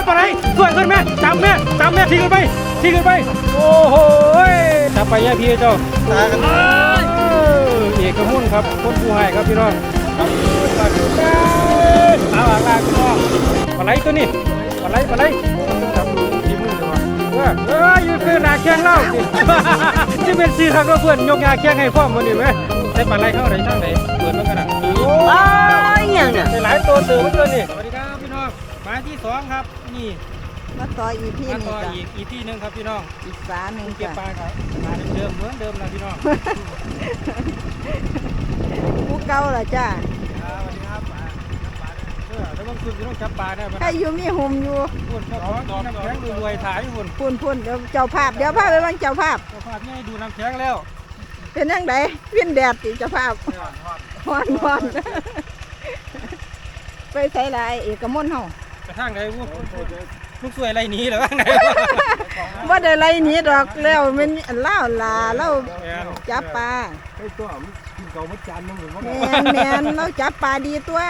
ยปลาไหลสวยขึ้นแม่จับแม่จับแม่ทิ้งกันไปทิ้งกันไปโอ้โหยจับไปย่าพี่เจ้าตากันเออเอกมุ่นครับคนผู้ให้ครับพี่น้องครับเอาอ่างลากพี่น้องปลาไหลตัวนี้ปลาไหลปลาไหลจับดูที่มือเลยวะเออเอออยู่คือหนาแข้งเล่าสิที่เป็นสีทางก็เพื่อนยกยาแข้งให้พ่อมมันนี่ไหมใช้ปลาไหลเข้าไหนช่างไหนเปิดมันกันอะโอ้อ้ายยังเนี่ยได้หลายตัวเสือเหมือนกันนี่สวัสดีครับพี่น้องหมายที่สองครับ นี่มาต่ออีพี่มานี่ต่อจ้ะอีกอีกที่หนึงครับพี่น้องอีกฝาหนึ่งเก็บจ้ะปลาครับปลาเดิมๆเหมือนเดิมนะพี่น้อง ผู้เก่าล่ะจ้ะอ่าสวัสดีครับปลาจับปลาเออแล้วบางคืนพี่ต้องจับปลาได้ไหมถ้าอยู่มีหุ่มอยู่พุ่นก็ของกินน้ำแข็งรวยๆถ่ายหุ่นพุ่นพุ่นเดี๋ยวเจ้าภาพเดี๋ยวพาไปบ้างเจ้าภาพเจ้าภาพนี่ให้ดูน้ำแข็งแล้วเป็นยังไงวิ่นแดดติเจ้าภาพฮ้อนฮ้อนไปใส่ลายเอกมลเฮาก ระทั่งไหนวู้ลูกสวยไรหนีเหรือว่าไงบ่ได้ไรหนี้ดอกแล้วมันเล่าลาเล่าแม่นจับปลาไอ้ตัวมันกินเก่ามัดจานนึงหรือว่าแมนแมนเราจับปลาดีตัว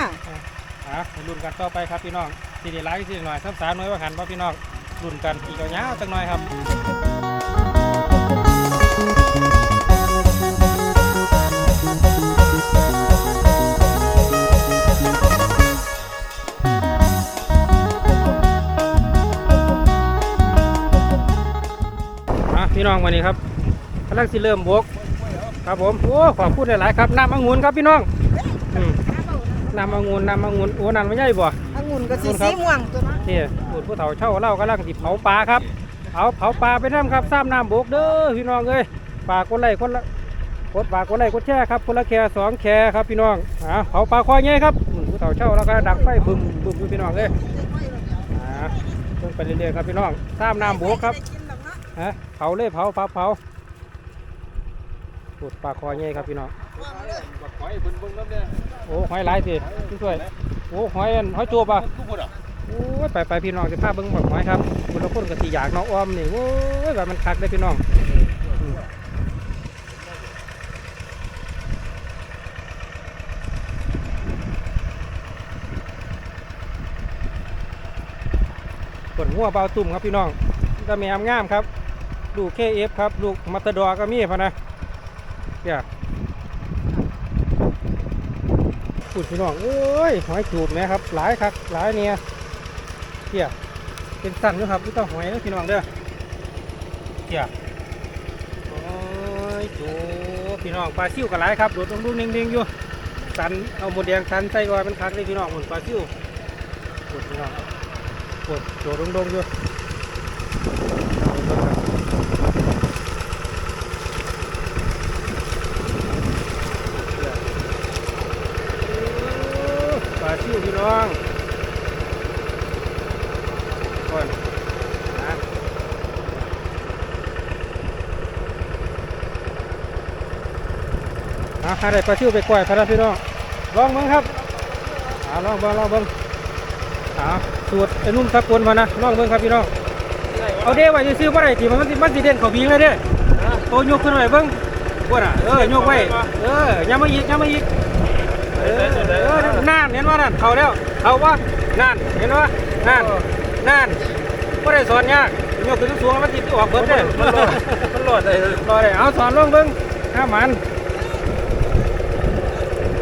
อะรุ่นกันต่อไปครับพี่น้องสีดีไลท์สีหน่อยซ้ำสามหน่อยว่าหันป่ะพี่น้องรุ่นกันอีกยาวๆจังหน่อยครับ พี่น้องวันนี้ครับกำลังสิเริ่มบกครับผมโอ้ขอพูดหลายๆครับน้ำองุ่นครับพี่น้องอืมน้ำองุ่นน้ำองุ่นโอ้นั่นไม่ใช่บ่องุ่นก็สีขอบคุณครับสีม่วงตัวนั้นนี่พูดผู้เฒ่าเช่าเล่ากำลังสิเผาปลาครับเอาเผาปลาไปน้ำครับซ้ำน้ำบกเด้อพี่น้องเอ้ยปลากดไล่คนละกดปลากดไล่กดแช่ครับคนละแค่สองแค่ครับพี่น้องอ่าเผาปลาคอยใหญ่ครับอืมผู้เฒ่าเช่าแล้วก็ดักไฟบึมบึมอยู่พี่น้องเอ้ยอ่าลงไปเรื่อยๆครับพี่น้องซ้ำน้ำบกครับ ฮะเผาเลยเผาเผาเผาปวดปลาคอเงี้ยครับพี่น้องโอ้หอยหลายสิพี่ช่วยโอ้หอยหอยจูบอะโอ้ยไปไปพี่น้องจะพาเบิ้งแบบหอยครับคุณละคนกับตีอยากน้องอ้อมนี่โอ้ยแบบมันคักได้พี่น้องอืมกดหัวเบาตุ่มครับพี่น้องก็แมมงามครับ ลูกเคเอฟครับ ลูกมัตดอร์ก็มีพะนะเนี่ยพูดพี่น้องโอ้ย หอยจูบไหมครับ หลายครับหลายเนี่ยเกี่ยเป็นสั่นอยู่ครับพี่ต้องหอยนะพี่น้องเด้อเกี่ยโอ้ยจูบพี่น้องปลาซิ่วก็หลายครับโดดลงลูกนิ่งๆอยู่สันเอาหมดแดงสันใส่ก่อนเป็นคักเลยพี่น้องหมุนปลาซิ่วปวดพี่น้องปวดโดดลงๆอยู่ ปลาชิวพี่น้องก่อนนะอะ หาได้ปลาชิวไปก่อยพะนะพี่น้องลองเบิ่งครับอ่าลองเบิ่งลองเบิ่งอ่าสูตรไอ้นุ่มสักคนพะนะลองเบิ่งครับพี่น้องเอาเด้ไว้ซื้อๆบ่ได้ที่มันสิมันสิเด่นเขาบิงเลยเด้โตยกขึ้นไว้เบิ่งบ่น่ะเออยกไว้เออย่ามาอีกอย่ามาอีกเออเออนั่นเห็นว่านั่นเขาแล้วเขาว่านั่นเห็นว่านั่นนั่นก็ได้สอนยากโยกขึ้นสูงๆมันติดออกเบิดเด้มันหลอดเลยรอเลยเอาสอนลงเบิ้งห้ามัน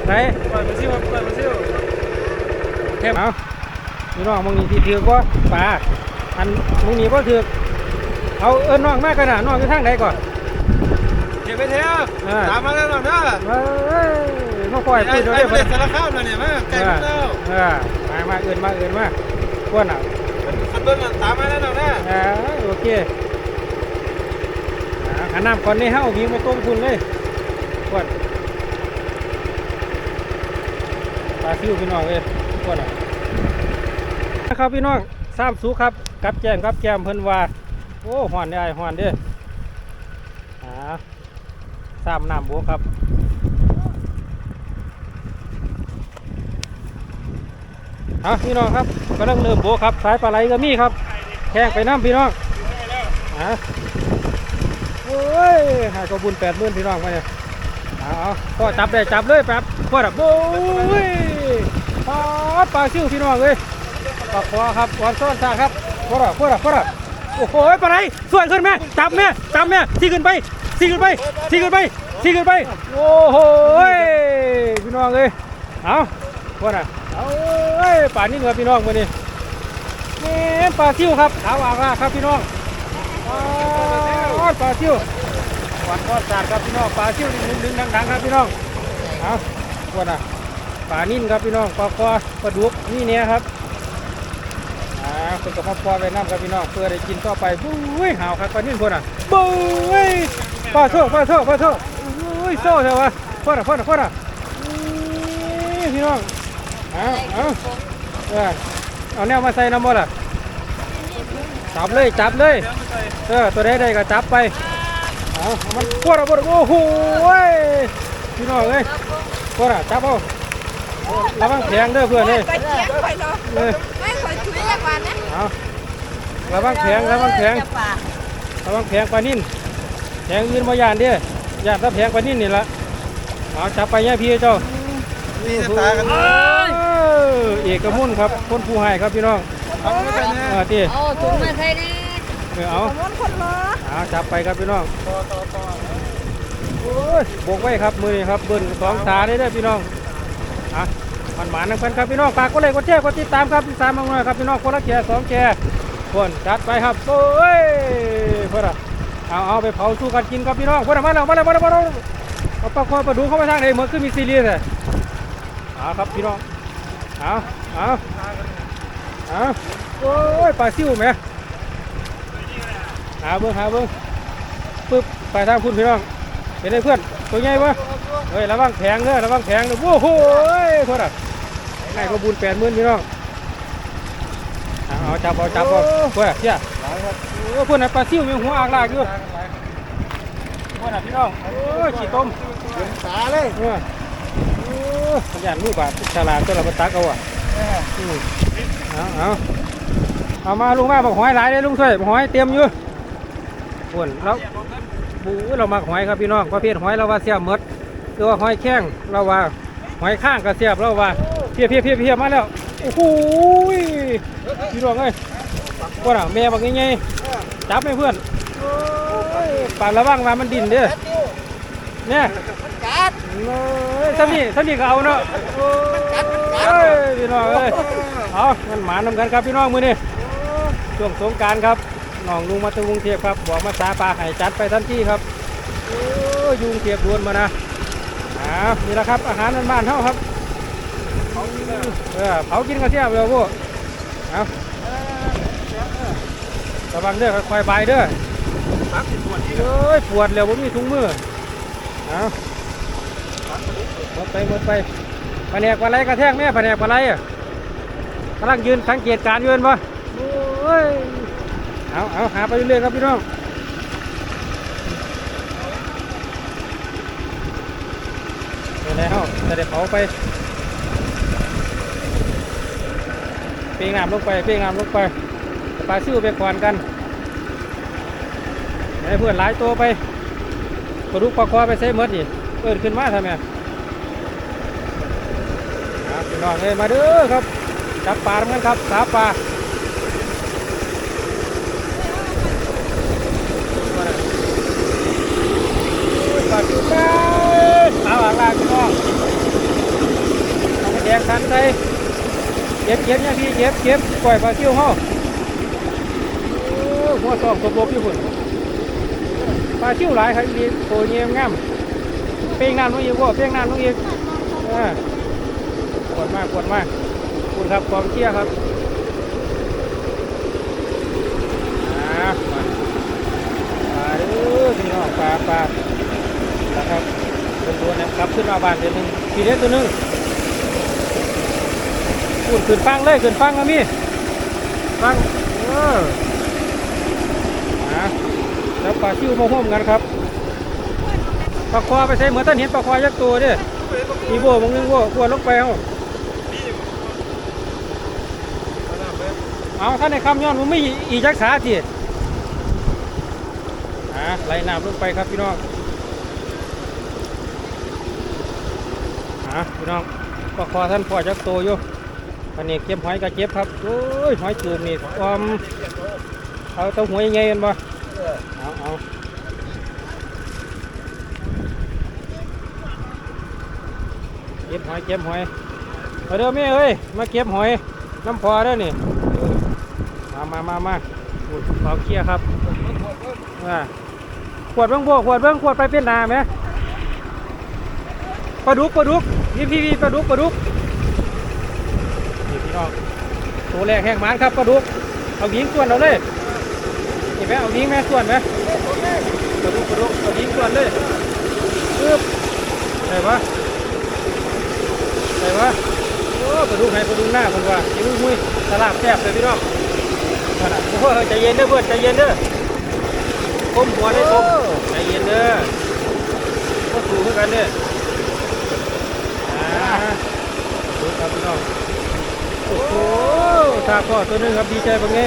ไหนปล่อยมันซิ่วปล่อยมันซิ่วเทมเอาพี่น้องมึงนี่ที่ถือกว่าปลาอันมึงนี่ก็ถือกเอาเอิ้นน้องมากกันนะน้องอยู่ทางไหนก่อนเก็บไปเถอะตามมาแล้วหน่อยนะเอ้ยมาปล่อยไอ้ปืนไอ้เดี๋ยวเด็เดี๋ยวกสารข้ามเนี่ยมาไก่แล้วเออมามาเอิ้นมาเอิ้นมาพวกน่ะขันเบิ้งตามมาแล้วหน่อยนะอ่าโอเคอ่าขันน้ำก่อนนี่เฮ้าวิ่งมาต้มคุณเลยกวนปลาซิวพี่น้องเลยกวนอะนะครับพี่น้องซ้ำสุกครับกับแจมกับแจมเพิ่นว่าโอ้หอนได้หอนเด้ออ่าซ้ำน้ำบวกครับอะพี่น้องครับกำลังเริ่มโบกครับ สายปลาไหลก็มีครับแข่งไปน้ำพี่น้องอะโอ้ยหายกบุญแปดหมื่นพี่น้องมาเนี่ยเอาเอาพ่อจับได้จับเลยแป๊บพ่อดับโอ้ย ปลาปลาซิวพี่น้องเลยปลาคอครับวันซ้อนซาครับพวกเราพวกเราพวกเราโอ้โหปลาไหลสวยขึ้นแม่จับแม่จับแม่ซีขึ้นไปซีขึ้นไปซีขึ้นไปซีขึ้นไป โอ้โหพี่น้องเอ้ยเอาพวกเราเอาเอ้ยป่านนี้เหงือพี่น้องมาดิแม่ปลาซิวครับขาวอ่างละครับพี่น้องปลาซิววันทอดสาดครับพี่น้องปลาซิวดึงดึงดังๆครับพี่น้องเอาพวกน่ะ ปลานิ่นครับพี่น้องปลาคอปลาดุกนี่เนี่ยครับอ่าคุณกับพ่อปอไปน้ำครับพี่น้องเพื่อได้กินต่อไปบุ้ยหาวครับปลานิ่นคนอะบุ้ยปลาโซ่ปลาโซ่ปลาโซ่บุ้ยโซ่เถอะวะพ่อน่ะพ่อน่ะพ่อน่ะพี่น้องเอาเอาเออเอาแนวมาใส่น้ำมันอะจับเลยจับเลยเออตัวใดใดก็จับไปเอาเอมันพวดเอาพวดเอาโอ้โหพี่น้องเอ้ยพวดอะจับเอา ระวังแข็งเด้อเพื่อนเอ้ยไปเจียงไปเนาะเออไม่คอยช่วยจักวันนะเอาระวังแข็งระวังแข็งจะป่าระวังแข็งปลานิ่นแข็งยืนมายานเด้อยานถ้าแข็งปลานิ่นนี่ละเอาจับไปเนี่ยพี่เจ้านี่จะตากันเออเอกมุ่นครับคนผู้ให้ครับพี่น้องเอาไม่เป็นเออที่เอาถุงมาใส่ดิเออเอาขมวนคนรอเอาจับไปครับพี่น้องต่อต่อต่อโอ้ยโบกไว้ครับมือนี่ครับเบิ้ลสองตาได้เด้อพี่น้อง อะมันหมานนะเพื่อนครับพี่น้องฝากกดไลค์กดแชร์กดติดตามครับติดตามมาหน่อยครับพี่น้องคนละแชร์สองแชร์คนจัดไปครับโอ้ยเพื่อนอะเอาเอาไปเผาสู้กันกินครับพี่น้องเพื่อนมาแล้วมาแล้วมาแล้วมาแล้วเอาปลาคอปลาดูเข้าไปทางไหนเหมือนคือมีซีรีส์เลยเอาครับพี่น้องเอาเอาเอาโอ้ยปลาซิวแหมหาเบิ้งหาเบิ้งปึ๊บไปทางคุณพี่น้องเป็นไงเพื่อนตัวใหญ่ปะ เฮ้ยระวังแผงเด้อระวังแผงเด้อโอ้โหโทษอะให้ก็บุญแปดหมื่นพี่น้องเอาเอาจับเอาจับเอาเพื่อนเชี่ยหลายครับโอ้เพื่อนน่ะปลาซิวมีหัวอากลากอยู่เพื่อนน่ะพี่น้องโอ้ยขี้ต้มเป็นตาเลยเออโอ้ยขยันมือบาดฉลาดตัวเราไปตักเอาอะอืมเอาเอาเอามาลุงมาบอกหอยหลายเลยลุงช่วยบอกหอยเตรียมอยู่เพื่อนแล้วบูเรามาหอยครับพี่น้องประเภทหอยเราว่าเสียหมด ตัวหอยแข้งเราว่าหอยข้างกระเสียบเราว่าเพียเพียเพียเพียมาแล้วโอ้โหพี่น้องเอ้ยพวกน่ะแม่บอกงี้ไงจับไหมเพื่อนโอ้ยป่านระวังว่ามันดินเด้อเนี่ยกัดเอ้ยท่านี่ท่านี่ก็เอาเนาะโอ้ยพี่น้องเอ้ยเอามันหมานำกันครับพี่น้องมือนี่ช่วงสงกรารครับน้องลุงมาตะกรุงเทพครับบอกมาสาปลาไห้จัดไปทันทีครับโอ้ยยุงเทียบดวนมานะ อ่านี่แหละครับอาหารบ้านๆเท่าครับเออเผากินกระเทียมเลยพวกเอาระวังเด้อค่อยๆบายเด้อตักสิส่วนนี้เอ้ยปวดแล้วผมมีถุงมือเอาหมดไปหมดไปแผนกปลาไหลกระแทกแม่แผนกปลาไหลอะกำลังยืนสังเกตการยู่เห็นปะโอ้ยเอาเอาหาไปเรื่อยๆครับพี่น้องเดี๋ยวแล้ว จะได้เผาไปเปียงน้ำลงไปเปียงน้ำลงไปปลาซิ่วไปก่อนกันให้เพื่อนหลายตัวไปปลาดุกปลาคอไปใส่หมดนี่เปิดขึ้นมาทำไมครับพี่น้องเอ้ยมาเด้อครับจับปลาเหมือนกันครับสาปลาปลาจุกาเอาอ่างลากพี่น้องเอาไปแดงคันใส่เก็บเก็บเนี่ยพี่เก็บเก็บปล่อยปลาเกี้ยวห้อโอ้หัวซองตบลบอยู่พุ่นปลาชิวหลายครับอีโตเยี่ยมงามเป้งน้ำน้องอีกว่าเป้งน้ำน้องอีกอ่ากวดมากกวดมากคุณครับกองเชี่ยครับอ่ามาปลาเด้อพี่น้องปลาปลานะครับเป็นตัวนะครับขึ้นมาบานเดือนหนึ่งทีเด็ดตัวหนึง พูดขึ้นฟังเลยขึ้นฟังนะมี่ฟังเอออ่าแล้วปลาชิวมาห่มกันครับปลาคอไปใส่เหมือนท่านเห็นปลาคอยักษ์ตัวเด้มีโบมึงนึงโบขวดลงไปเอาเอาท่านในคำย้อนมึงไม่อีจักษาทีอ่าไหลน้ำลงไปครับพี่น้องอ่าพี่น้องปลาคอท่านพอยักษ์ตัวอยู่ อันนี้เก็บหอยก็เก็บครับโอ้ยหอยจูบนี่ออมเอาเต้าหวยยังไงกันบ่เอาเอาเก็บหอยเก็บหอยมาเด้อแม่เอ้ยมาเก็บหอยน้ำพอเด้อนี่มามามามาอุ้ยเปาเคลียร์ครับขวดเบิ้งบวขวดเบิ้งขวดไปเป็นนาไหมปลาดุกปลาดุกนี่พี่พี่ปลาดุกปลาดุก ตัวแรกแห้งมันครับปลาดุกเอายิงส่วนเอาเลยเห็นไหมเอายิงแม่ส่วนไหมปลาดุกปลาดุกเอายิงส่วนเลยปึ๊บไหนวะไหนวะโอ้ปลาดุกไหนปลาดุกหน้าคนว่าจิ้มมุ้ยตลาดแซ่บเลยพี่น้องนั่นน่ะโอ้ใจเย็นเด้อเพื่อนใจเย็นเด้อก้มหัวได้ก้มใจเย็นเด้อก็สูงเหมือนกันเด้ออ่าดูครับพี่น้อง โอ้โหทาพ่อตัวหนึงครับดีใจเป็นไง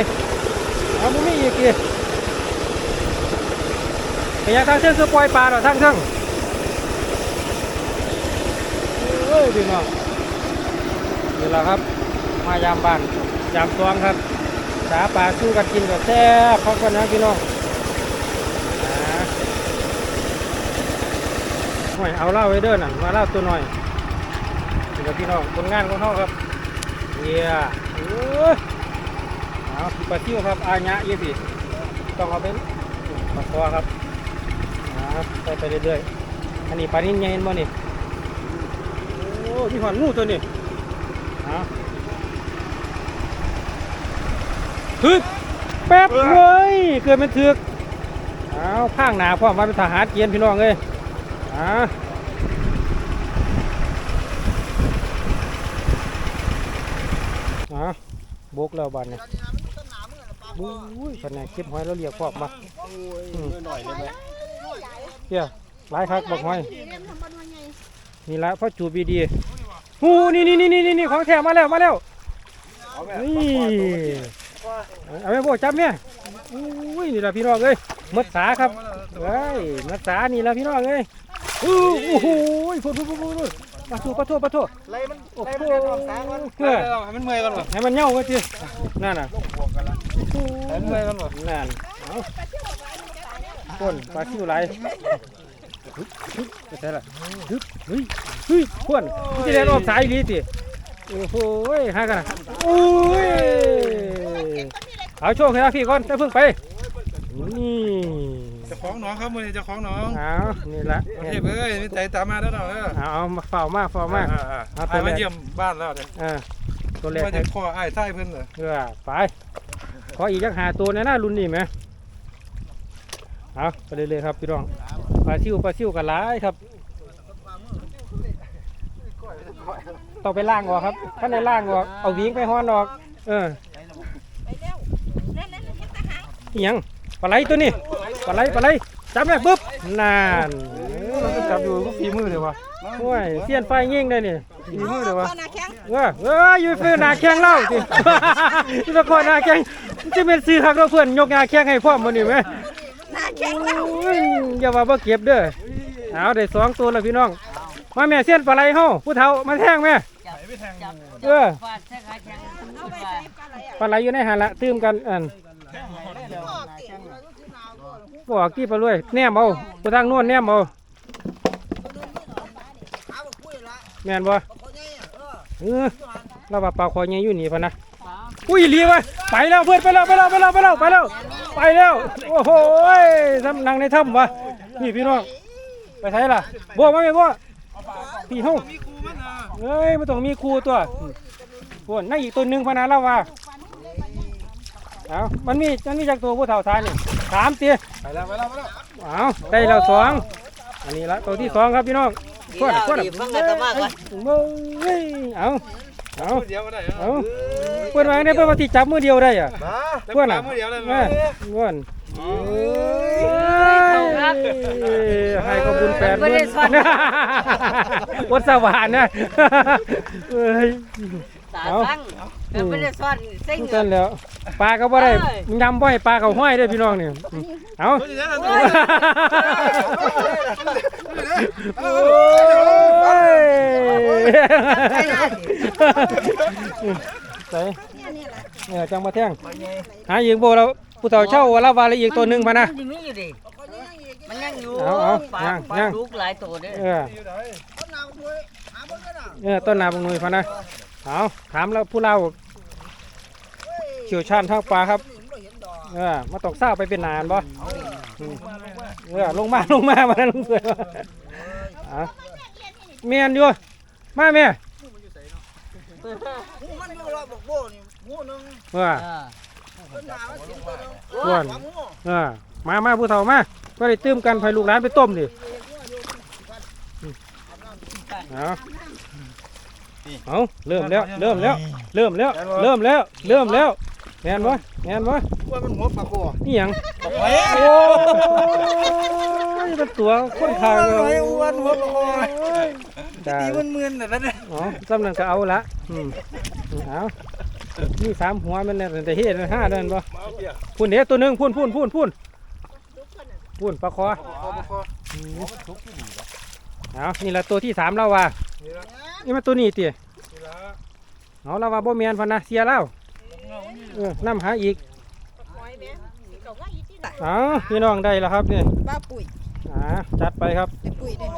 เอามุมีอีกทีพยายามทางเส้นคือปล่อยปลาเหรอทางเส้นเอ้ยพี่น้องนี่แหละครับ มายามบ้านยามตวงครับ สาปลาสู้กันกินกับแซ่บพักกันนะพี่น้องหน่อยเอาเล้าไว้เด้อน่ะมาเล้าตัวหน่อยนี่ครับพี่น้องผลงานของเขาครับ เยี่ยโอ้ยเอาปลาทิวครับอาญะยี่สิต้องเอาเป็นปลาคอครับอ่าไปไปเรื่อยๆอันนี้ปลานิ่นใหญ่เห็นบ่นี่โอ้ที่หอนงูตัวนี้เอาฮึบแป๊บเว้ยเกิดเป็นเถือกเอาข้างหนาพร้อมมาเป็นทหารเกียนพี่น้องเลยอ่า อะ บกแล้วบันเนี่ยบุ้ยขนาดเก็บหอยแล้วเรียกพอกมาหน่อยได้ไหมเพี้ยหลายคักบอกหอยนี่ละพ่อจูบีดีหูนี่นี่นี่นี่นี่ของแท้มาแล้วมาแล้วเอาแม่นี่เอาไปโบจับเนี่ยอุ้ยนี่ละพี่น้องเอ้ยมัดสาครับเฮ้ยมัดสานี่ละพี่น้องเอ้ยอู้โอ้โหพูดพูดพูดพูด ปะโทปะโทปะโทไล่มันโอ้ไล่โหมันจะออกสางก่อนเพื่อให้มันเมื่อยก่อนวะให้มันเหย่ากันทีนั่นน่ะบวกกันละให้มันเมื่อยก่อนวะนั่นเอาต้นปลาชิวไหลไปใช่ละฮึบเฮ้ยเฮ้ยพวนมันจะได้รอบสายอีหลีติโอ้โหหากันนะโอ้ยเอาโชว์ให้พี่ก่อนจะเพิ่งไปนี่เจะคล้าของน้องครับมือนี้เจะคล้าของน้องเอานี่ละเทพเอ้ยมีใจตามมาแล้วเนาะเออเอาเอามาเฝ้ามาเฝ้ามาอ่อ่เอาไปตัวแรมากเยี่ยมบ้านแล้วเนี่ยอ่าตัวแรกมาจากข้อไอ้ายไส้เพิ่นเหรอเออไปขออีกจักหาตัวนะนะรุ่นนี้ไหมเอาไปเรื่อยๆครับพี่น้องปลาซิวปลาซิวกันหลายครับต้องไปล่างออกครับถ้าในล่างออกเอาวิ่งไปห้อนออก เอออิหยังปลาไหลตัวนี้ ปลาไหลปลาไหลจับเลยปุ๊บนานเออมันก็จับอยู่ก็ฝีมือเลยวะโอ้ยเสียนไฟยิงได้นี่ฝีมือเลยวะนาแข้งเออเอออยู่เพื่อนหนาแข้งเล่าสิที่ตะกอนหนาแข้งมันจะเป็นซื้อคักเราเพื่อนยกหนาแข้งให้พร้อมมันนี่ไหมนาแข้งแล้วโอ้ยอย่าว่าบ่เก็บเด้อเอาได้สองตัวแล้วพี่น้อง มาแม่เสี้ยนปลาไหลเฮาผู้เฒ่ามาแทงแม่เออฟาดแท้ขาแข็งเอาไปใส่ปลาไหลอะปลาไหลอยู่ในหันละตื้มกันอันพ่อเก่ง บอกกี่ปลาด้วยแนมเอาผู้ทางโน่นแนมเอาแม่นบ่เออเราว่าปลาคอใหญ่อยู่นี่พะนะอุ้ยเลียวะไปแล้วเพื่อนไปแล้วไปแล้วไปแล้วไปแล้วไปแล้วไปแล้วโอ้โหทำนังในถ้ำวะนี่พี่น้องไปไทยล่ะบัวมาไหมบัวพี่เฮามีครูมันอะเอ้ยมันต้องมีครูตัวพวนนั่นอีกตัวหนึ่งพะนะเล่าว่าเอามันมีมันมีจากตัวผู้เฒ่าทายนี่ สามเตี้ยไปแล้วไปแล้วไปแล้วเอาได้แล้วสองอันนี้ละตัวที่สองครับพี่น้องพวนพวนเพิ่งได้ตะมากก่อนเอ้ยเอาเอามือเดียวก็ได้เอาเพื่อนวางได้เพื่อนว่าที่จับมือเดียวได้อะมาเพื่อนอะมือเดียวเลยเออเพื่อนให้ขอบคุณแฟนไม่ได้ซ่อนวัดสว่านนะ เอ้ยตาตั้งแต่ไม่ได้ซ่อนเส้นนั่นแล้วปลาก็บ่ได้ยำบ่ให้ปลาเขาห้อยเด้อพี่น้องนี่เอามือเดียวเลยโอ้ยใส่เออจังมาแท่งหายิงโบเราผู้เฒ่าเช่าว่าละวาละอีกตัวหนึ่งมานะมันสิมีอยู่ดิมันยังอยู่เอาเอาปลาย่างปลาย่างลูกหลายตัวเด้อเออเออต้นนาบงหนุยพะนะ เอาถามแล้วผู้เล่าเชี่ยวชาญทางปลาครับ เออมาตกเศร้าไปเป็นนานบ่อืมเออลงมาลงมามาลงเสือเอาเมียนอยู่มาเมียมันอยู่รอบบอกโบนี่หมูนึงเอออ่าเป็นหนาว่าสิงตัวนึงอ้วนเออมามาผู้เฒ่ามาก็ได้ตื้มกันไฟลูกหลานไปต้มดิอืมเอา เอาเริ่มแล้วเริ่มแล้วเริ่มแล้วเริ่มแล้วเริ่มแล้วแมนบ่แมนบ่ว่ามันหัวปลาโคนี่หยังเฮ้ยโอ้ยเป็นตัวคนขางเลยเฮ้ยอ้วนหัวปลาโคจ้าตีมันมึนแต่ละเนี่ยอ๋อจำนั้นก็เอาละอืมเอานี่สามหัวมันเนี่ยแต่เฮ็ดห้าเดินบ่พุ่นเดี๋ยวตัวหนึงพุ่นพุ่นพุ่นพุ่นพุ่นปลาคออืมเอานี่ละตัวที่สามแล้วว่ะ นี่มันตัวนี้ติเอาแล้วว่าบ่แม่นพันนะเสียแล้วเออนํหาอีกเอาพี่น้องได้แล้วครับนี่บ้าปุ๋ยอ่าจัดไปครับไอ้ปุ๋ยได้ไหม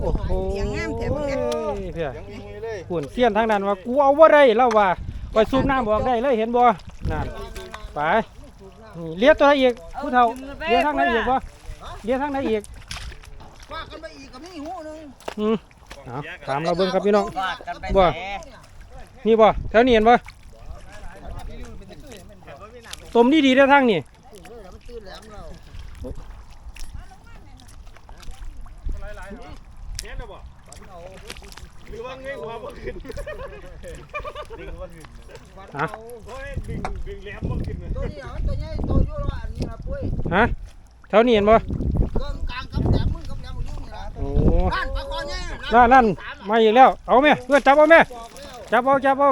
โอ้โหเสียงงามแถมเนี่ยเพี่ยยังมีมือเลยปุ่นเสี้ยนทางนั้นว่ากูเอาว่าได้แล้วว่าไปสูบน้ำบอกได้เลยเห็นบ่นั่นไปนี่เลี้ยตัวไหนอีกผู้เฒ่าเลี้ยทางไหนอีกบ่เลี้ยทางไหนอีกว่ากันไปอีกกับนี่หูนึงอืม เอาถามเราเบิ่งครับพี่น้อง ฟาดกันไปบ่ แหนนี่บ่แถวนี้เห็นบ่ต้มดีดีๆเด้อทางนี่ตื่นแหลมเราหรือว่าไงหัวบ่ขึ้นฮะโอ้ยดึงดึงแหลมบ่ขึ้นตัวนี้เหรอตัวใหญ่ตัวอยู่ละอันนี้ละปุ้ยฮะแถวนี้เห็นบ่เกินกลางกับแหลมมึงกับแหลมอยู่นี่ละโอ้บ้านปลาคอใหญ่ นั่นนั่นมาอีกแล้ว เอาแม่เพื่อนจับเอาแม่จับเอาจับเอา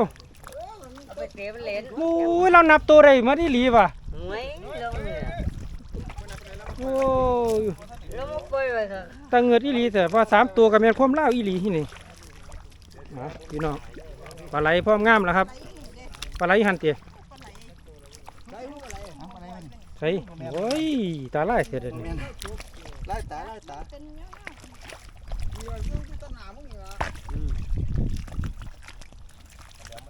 เอาไปเตะมันเล่นโอ้ยเรานับตัวได้มาดีหลีว่ะหวยลงเนี่ยโอ้ยลงมาปล่อยไว้เถอะตาเงิดอีหลีแต่ว่าสามตัวกับแมนความเล่าวอีหลีที่นี่มาพี่น้องปลาไหลพร้อมงามแล้วครับปลาไหลหันเตี๋ยใส่โอ้ยตาไล่เสร็จแล้วนี่ไล่ตาไล่ตา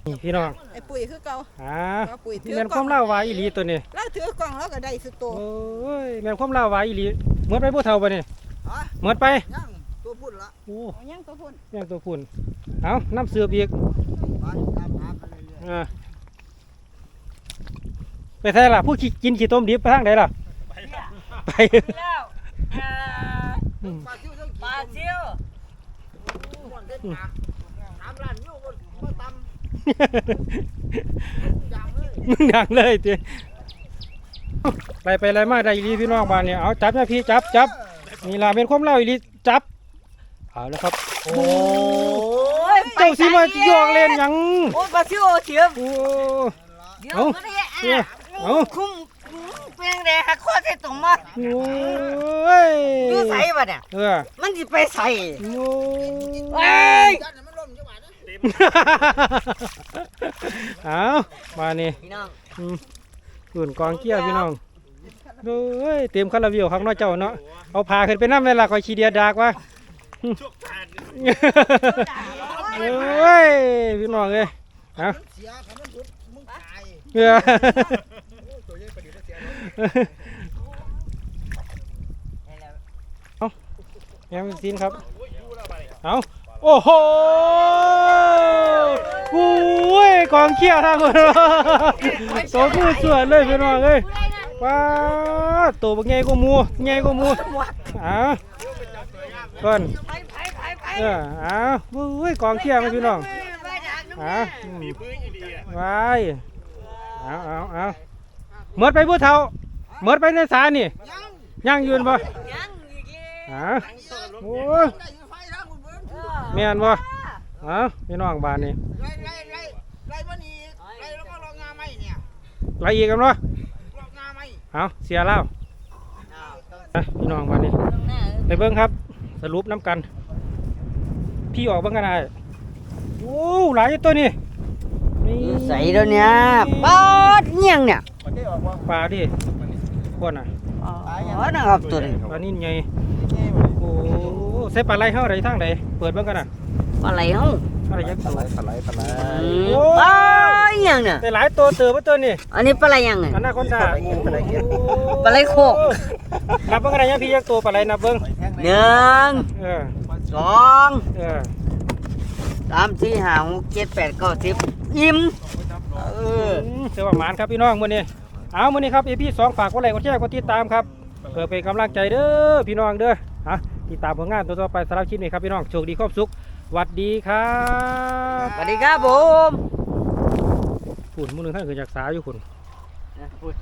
นี่พี่น้องไอ้ปุ๋ยคือเก่าอ่าว่าปุ๋ยถืนี่อแมนกคล้อวางมเล่าววายอีหลีตัวนี้แล้วถือกล่องแล้วก็ได้สุดโตโอ้ยแมนความเล่าววายอีหลีเหมือนไปผู้เฒ่าปะนี่ฮะเหมือนไปยังตัวพุ่นละโอ้เอายังตัวพุ่นแมงตัวพุ่นเอาน้ำเสือบอีกไปตามหากันเรื่อยอ่าไปแท้ล่ะผู้ขี้กินขี้ต้มดิบไปทางไหนล่ะไป แล้วอ่าอืมๆปลาซิวต้องปลาเชียว ม่วนเด็ดปาก สามล้านอยู่บนมาตำอย่างเลยมึงดังเลยจีไปไปอะไรมาได้อีหลีพี่น้องบ้านเนี่ยเอาจับนะพี่จับจับนี่ล่ะเป็นความเล่าอีหลีจับเอาแล้วครับโอ้โอ้ยเจ้าสิมาโยกเล่นหยังโอ้ยปลาเชียวเชียวโอ้เดี๋ยวเอามันเนี่ยเนี่ยเอาคุ้ม เพียงแดหักข้อใส่ตรงมาโอ้ยอยู่ใส่บ่เนี่ยเออมันสิไปใส่โอ้เอ้ยยันให้มันล่มจังหวะนะเอามานี่พี่น้องอืมหุ่นกองเกี้ยวพี่น้องโอ้ยเต็มคาราเบลข้างนอกเจ้าเนาะเอาพาขึ้นไปน้ำเลยล่ะคอยขี้เดียดากว่าโอ้ยพี่น้องเอ้ยเอาเสียคันมันหยุดมึงตาย เออ ตัวใหญ่ไปดิ เสียยังไม่สิ้นครับ เอาโอ้โหโอ้ยกองเขี้ยวทั้งหมดตัวผู้สวยเลยพี่น้องเอ้ยว้าตัวบักใหญ่กว่าหมูใหญ่กว่าหมูเอาก่อนเออเอาโอ้ยกองเขี้ยวมาพี่น้องไปดักน้าแม่อืมไว้เอาเอาเอาเมิดไปผู้เฒ่า เมิดไปในสานี่ยังยังยืนบ่ยังอีกแล้วอ่าโอ้ยได้อยู่ไฟทางคุณเบิ้ลแม่นบ่เอาพี่น้องบ้านนี่ไล่ไล่ไล่ไล่มันอีกไล่แล้วก็รองงาไหมเนี่ยไรอีกกันบ่รองงาไหมเอาเสียแล้วอ้าวต้องนะพี่น้องบ้านนี้ต้องหน้าไปเบิ่งครับ สรุปน้ำกัน พี่ออกบ้างกันไอ้โอ้หลายอยู่ตัวนี่นี่ใส่แล้วเนี่ยปอดเงี้ยงเนี่ยมันได้ออกว่าปลาดิ ก้อนอะอ๋อนะครับตัวนี้ปลานิ่ไงนี่มันโอ้ใส่ปลาไหลเท่าไรทางใดเปิดบ้างกันอะอะไรเฮ้าอะไรยักษ์ปลาไหลปลาไหลปลาไหลอืมปลาเงี้ยงเนี่ยแต่หลายตัวเติบว่าตัวนี่อันนี้ปลาอะไรยังไงอันน่าคนด่าปลาไหลโคกนับเบิ่งอะไรยังพี่ยักษ์ตัวปลาไหลนับเบิ่งแท่งหนึ่งเออสองเออสามสี่ห้าหกเจ็ดแปดเก้าสิบยิ้มเอออืมเสือว่าหมานครับพี่น้องมื้อนี้ เอามื้อนี้ครับ EP สองฝากกดไลค์กดแชร์กดติดตามครับเพื่อเป็นกำลังใจเด้อพี่น้องเด้อฮะติดตามผลงานตัวต่อไปสำหรับคลิปนี้ครับพี่น้องโชคดีครอบสุขหวัดดีครับสวัสดีครับผมฝุ่นมื้อนึงท่านคือจากสาวอยู่คุณพูด